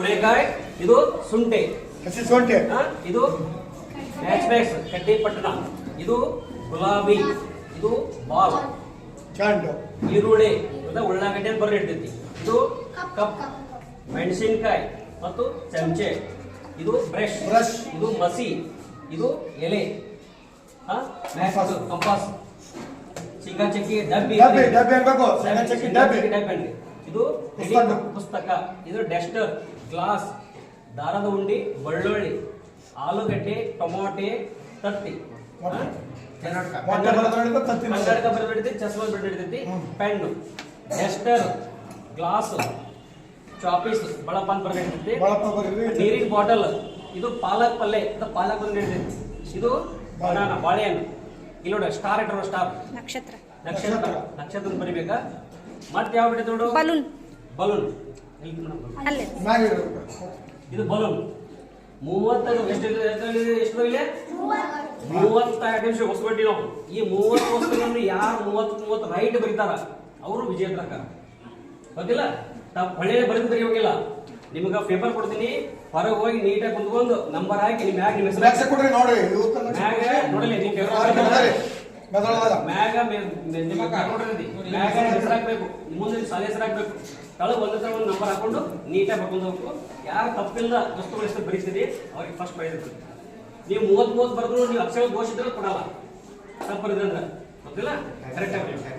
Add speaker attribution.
Speaker 1: ಸೂರ್ಯಕಾಯಿ ಇದು ಸುಂಟೆ.
Speaker 2: ಹಸಿ ಸುಂಟೆ.
Speaker 1: ಆ, ಇದು ಮ್ಯಾಚ್ ಬ್ಯಾಕ್ಸ್ ಕಡ್ಡಿ ಪಟ್ಟಣ ಇದು ಗುಲಾಬಿ ಇದು ಬಾಲ್.
Speaker 2: ಚೆಂಡು.
Speaker 1: ಈರುಳ್ಳಿ ಇದು ಉಳ್ಳಾಗಡ್ಡೆ ಬರ ಇರ್ತೈತಿ. ಇದು ಕಪ್ ಮೆಣಸಿನಕಾಯಿ ಮತ್ತು ಚಮಚೆ. ಇದು ಬ್ರಷ್.
Speaker 2: ಬ್ರಷ್.
Speaker 1: ಇದು ಮಸಿ. ಇದು ಎಲೆ. Maths compass. ಚಿಕ್ಕ ಚಕ್ಕಿ ಡಬ್ಬಿ.
Speaker 2: ಡಬ್ಬಿ ಡಬ್ಬಿ ಅನ್ಬೇಕು. ಚಕ್ಕಿ ಡಬ್ಬಿ.
Speaker 1: ಡಬ್ಬಿ. ಇದು.
Speaker 2: ಪುಸ್ತಕ.
Speaker 1: ಇದು ಡಸ್ಟರ್. ಗ್ಲಾಸ್ ದಾರದ ಉಂಡಿ ಬೆಳ್ಳುಳ್ಳಿ ಆಲೂಗಡ್ಡೆ ಟೊಮಾಟೆ ತತ್ತಿ ಆ?
Speaker 2: ಮೊಟ್ಟೆ ಬರೋದ್ರಲ್ಲಿ ತತ್ತಿ ಬರೋದು.
Speaker 1: ಕನ್ನಡಕ ಬರೆದಿಡ್ತೈತಿ ಚಸ್ಮಾ ಬರೆದಿಡ್ತೈತಿ
Speaker 2: ಹ್ಮ್.
Speaker 1: ಪೆನ್ ಡಸ್ಟರ್ ಗ್ಲಾಸ್ ಚಾಪೀಸ್ ಬಳಪ ಅಂತ ಬರೆದಿಡ್ತೈತಿ
Speaker 2: ಬಳಪ ಬರೀರಿ.
Speaker 1: ನೀರಿನ ಬಾಟಲ್ ಇದು ಪಾಲಕ್ ಪಲ್ಲೆ ಇದು ಪಾಲಕ್ ಬಂದಿರ್ತೈತಿ ಇದು ಬನಾನ ಬಾಳೆಹಣ್ಣು ಇಲ್ಲಿ ನೋಡಿ ಸ್ಟಾರ್ ಇಟ್ಟರು ಸ್ಟಾರ್
Speaker 3: ನಕ್ಷತ್ರ
Speaker 1: ನಕ್ಷತ್ರ
Speaker 2: ನಕ್ಷತ್ರ.
Speaker 1: ನಕ್ಷತ್ರ ಬರಿಬೇಕಾ ಮತ್ತೆ ಯಾವ ಬಿಟ್ಟೈತೆ ನೋಡು
Speaker 3: ಬಲೂನ್
Speaker 1: ಬಲೂನ್
Speaker 3: ಅಲ್ಲೇ.
Speaker 2: ಮ್ಯಾಗ.
Speaker 1: ಇದು ಬಲೂನ್. ಮೂವತ್ತೈದು ಎಷ್ಟು? ಎಷ್ಟು ಮೂವತ್ತೈದು ನಿಮಿಷ ಹೊಸಬಟ್ಟಿ ನಾವು. ಈ ಮೂವತ್ತು ವಸ್ತುಗಳನ್ನು ಯಾರು ಮೂವತ್ತು ಮೂವತ್ತು ರೈಟ್ ಬರೀತಾರ? ಅವರು ವಿಜೇತಕ ಗೊತ್ತಿಲ್ಲ? ತಾವು ಹೊಳೆ ಬರೆದು ಬರೆಯೋಗಿಲ್ಲ ನಿಮ್ಗೆ ಪೇಪರ್ ಕೊಡ್ತೀನಿ. ಹೊರಗೆ ಹೋಗಿ ನೀಟಾಗಿ ಕುಂತ್ಕೊಂಡು ನಂಬರ್ ಹಾಕಿ ನಿಮ್ಮ ಮ್ಯಾಗ ನಿಮ್ಮ ಹೆಸರು
Speaker 2: ಕೊಡ್ರಿ ನೋಡ್ರಿ ಇದು ಉತ್ತರ
Speaker 1: ನೋಡಲಿ ನಿಮ್ಮ ಮ್ಯಾಗ ಮ್ಯಾಗ ಹೆಸರು ಹಾಕ್ಬೇಕು. ಮುಂದೆ ಸಾಲ ಹೆಸರು ಹಾಕ್ಬೇಕು. ತಳಗ ಒಂದ್ ಒಂದು ನಂಬರ್ ಹಾಕೊಂಡು ನೀಟಾಗಿ ಬರ್ಕೊಂಡು ಹೋಗ್ಬೇಕು. ಯಾರು ತಪ್ಪಿಲ್ಲ ವಸ್ತುಗಳ ಹೆಸರು ಬರೀತೀರಿ ಅವ್ರಿಗೆ ಫಸ್ಟ್ ಪ್ರೈಸ್ ಇರ್ತದೆ. ನೀವು ಮೂವತ್ತು ಮೂವತ್ತು ಬರೆದ್ರು ನೀವು ಅಕ್ಷರ ಘೋಷಿದ್ರೆ ಕೊಡಲ್ಲ. ತಪ್ಪು ಬರೆದ್ರೆ ಗೊತ್ತಿಲ್ಲ? ಕರೆಕ್ಟ್ ಆಗಿ